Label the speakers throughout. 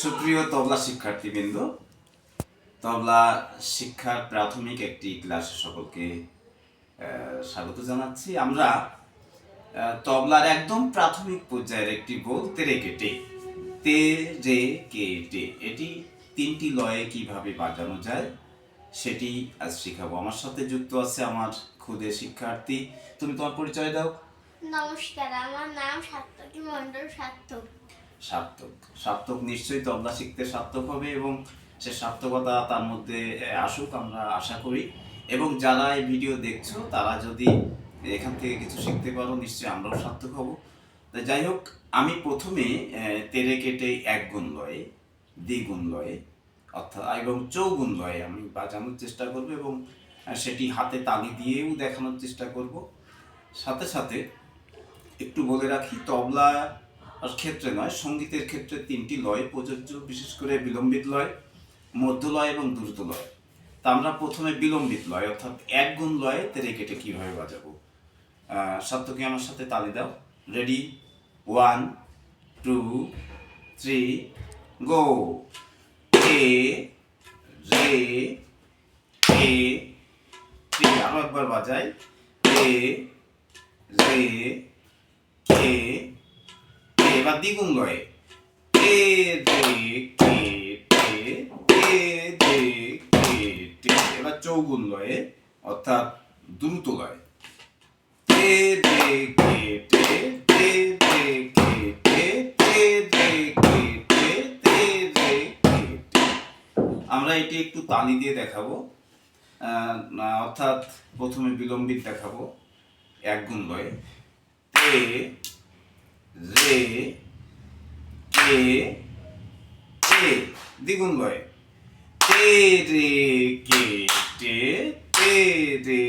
Speaker 1: সুপ্রিয় তবলা শিক্ষার্থীবৃন্দ, তবলা শিক্ষার প্রাথমিক একটি ক্লাসে সকলকে স্বাগত জানাচ্ছি। আমরা তবলার একদম প্রাথমিক পর্যায়ের একটি বল তেরে কেটে তে, রে, কে, টে। এটি তিনটি লয়ে কীভাবে বাজানো যায়, সেটি আজ শিখাবো। আমার সাথে যুক্ত আছে আমার খুদে শিক্ষার্থী। তুমি তোমার পরিচয় দাও।
Speaker 2: নমস্কার, আমার নাম সাত্তকী মণ্ডল সার্থক
Speaker 1: সার্থক। সার্থক নিশ্চয়ই তবলা শিখতে সার্থক হবে এবং সে সার্থকতা তার মধ্যে আসুক আমরা আশা করি। এবং যারা এই ভিডিও দেখছ, তারা যদি এখান থেকে কিছু শিখতে পারো, নিশ্চয়ই আমরাও সার্থক হব। যাই হোক, আমি প্রথমে তেরে কেটে এক গুণ লয়ে দ্বিগুণ লয়ে, অর্থাৎ, এবং চৌগুণ লয়ে আমি বাজানোর চেষ্টা করব এবং সেটি হাতে তালি দিয়েও দেখানোর চেষ্টা করব। সাথে সাথে একটু বলে রাখি, তবলা ক্ষেত্রে নয়, সঙ্গীতের ক্ষেত্রে তিনটি লয় প্রযোজ্য, বিশেষ করে বিলম্বিত লয়, মধ্য লয় এবং দ্রুত লয়। তা আমরা প্রথমে বিলম্বিত লয়, অর্থাৎ এক গুণ লয়ে তেরে কেটে কীভাবে বাজাবো? সপ্তকে আমার সাথে তালি দাও। Ready one two three go এ রে এ রে আরও একবার বাজাই। এ রে এ এবার দ্বিগুণ কে টে এবার চৌগুণ লয়ে অর্থাৎ দ্রুত তে তে তে টে আমরা এটি একটু তালি দিয়ে দেখাবো। অর্থাৎ প্রথমে বিলম্বিত দেখাবো। এক গুণ লয়ে তে রে কে তে দ্বিগুণ লয়ে তে রে কে টে তে রে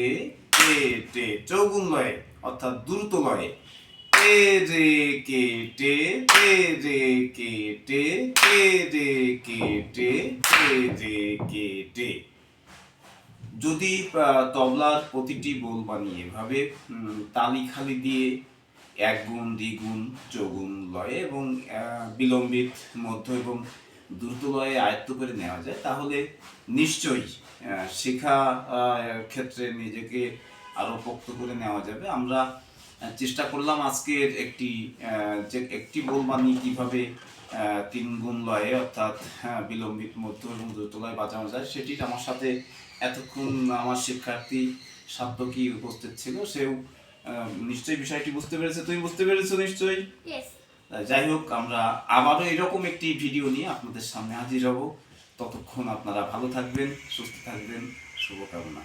Speaker 1: কে টে চৌগুণ লয়ে অর্থাৎ দ্রুত লয়ে তে রে কে টে তে রে কে টে তে রে কে টে তে রে কে টে যদি তবলার প্রতিটি বোল বানিয়ে এভাবে তালি খালি দিয়ে এক গুণ দ্বিগুণ, চৌগুণ লয়ে এবং বিলম্বিত মধ্য এবং দ্রুত লয়ে আয়ত্ত করে নেওয়া যায়, তাহলে নিশ্চয়ই শেখা ক্ষেত্রে নিজেকে আরও পোক্ত করে নেওয়া যাবে। আমরা চেষ্টা করলাম আজকের একটি যে একটি বোল বানিয়ে কীভাবে তিন গুণ লয়ে অর্থাৎ বিলম্বিত মধ্য এবং দ্রুত লয়ে বাজানো যায়, সেটি আমার সাথে এতক্ষণ আমার শিক্ষার্থী সাপ্তকী উপস্থিত ছিল, সেও নিশ্চয়ই বিষয়টি বুঝতে পেরেছে? তুমি বুঝতে পেরেছ নিশ্চয়ই? যাই হোক আমরা আবারও এরকম একটি ভিডিও নিয়ে আপনাদের সামনে হাজির হব। ততক্ষণ আপনারা ভালো থাকবেন সুস্থ থাকবেন শুভকামনা।